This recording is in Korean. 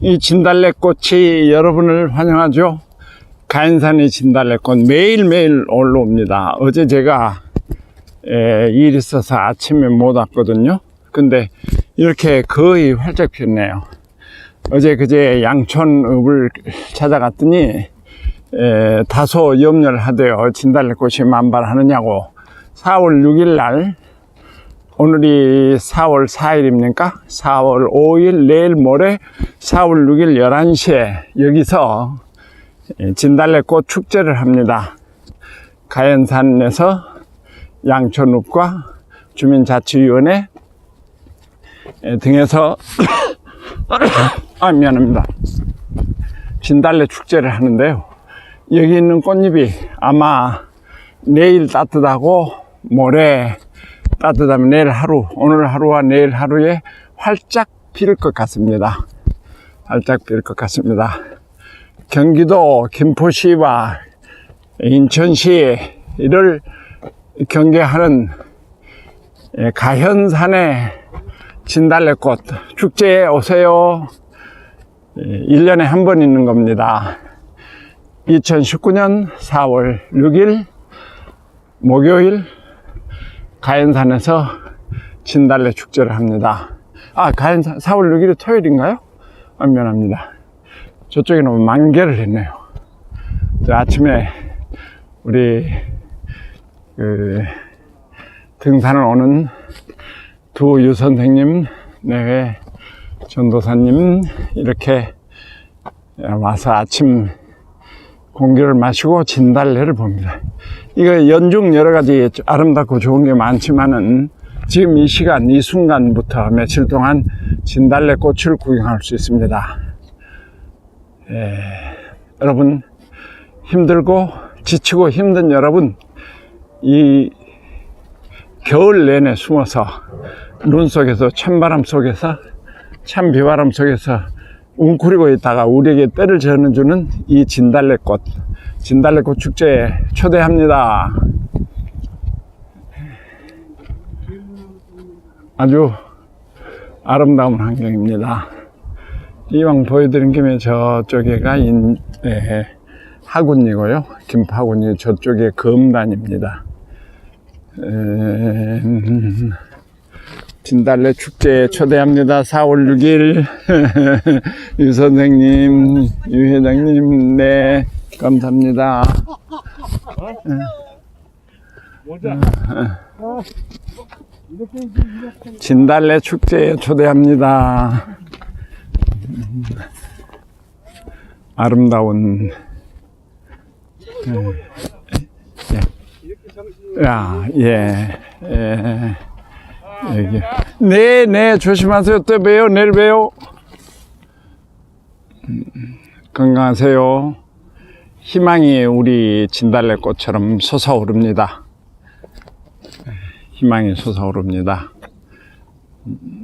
이 진달래꽃이 여러분을 환영하죠. 가인산의 진달래꽃 매일매일 올라옵니다. 어제 제가 에, 일 있어서 아침에 못 왔거든요. 근데 이렇게 거의 활짝 폈네요. 어제 그제 양촌읍을 찾아갔더니 에, 다소 염려를 하대요. 진달래꽃이 만발하느냐고. 4월 6일 날 오늘이 4월 4일입니까? 4월 5일 내일 모레 4월 6일 11시에 여기서 진달래꽃 축제를 합니다. 가연산에서 양촌읍과 주민자치위원회 등에서 아 미안합니다. 진달래 축제를 하는데요. 여기 있는 꽃잎이 아마 내일 따뜻하고 모레 따뜻하면 내일 하루, 오늘 하루와 내일 하루에 활짝 필것 같습니다. 활짝 필것 같습니다. 경기도 김포시와 인천시를 경계하는 예, 가현산의 진달래꽃 축제에 오세요. 1년에 한 번 있는 겁니다. 2019년 4월 6일 목요일 가연산에서 진달래 축제를 합니다. 아, 가연산 4월 6일이 토요일인가요? 아, 미안합니다. 저쪽에 너무 만개를 했네요. 저 아침에 우리 그 등산을 오는 두 유 선생님, 네, 전도사님 이렇게 와서 아침 공기를 마시고 진달래를 봅니다. 이거 연중 여러 가지 아름답고 좋은 게 많지만은 지금 이 시간, 이 순간부터 며칠 동안 진달래 꽃을 구경할 수 있습니다. 예, 여러분, 힘들고 지치고 힘든 여러분, 이 겨울 내내 숨어서 눈 속에서 찬바람 속에서 찬 비바람 속에서 웅크리고 있다가 우리에게 때를 전해주는 이 진달래꽃, 진달래꽃 축제에 초대합니다. 아주 아름다운 환경입니다. 이왕 보여드린 김에 저쪽에가 인, 예, 하군이고요. 김파군이 저쪽에 검단입니다. 음, 진달래 축제에 초대합니다. 4월 6일. 유 선생님, 유 회장님, 네, 감사합니다. 진달래 축제에 초대합니다. 아름다운, 예. 야, 예, 예. 여기. 네, 네, 조심하세요. 또 봬요. 내일 봬요. 음, 건강하세요. 희망이 우리 진달래꽃처럼 솟아오릅니다. 희망이 솟아오릅니다. 음,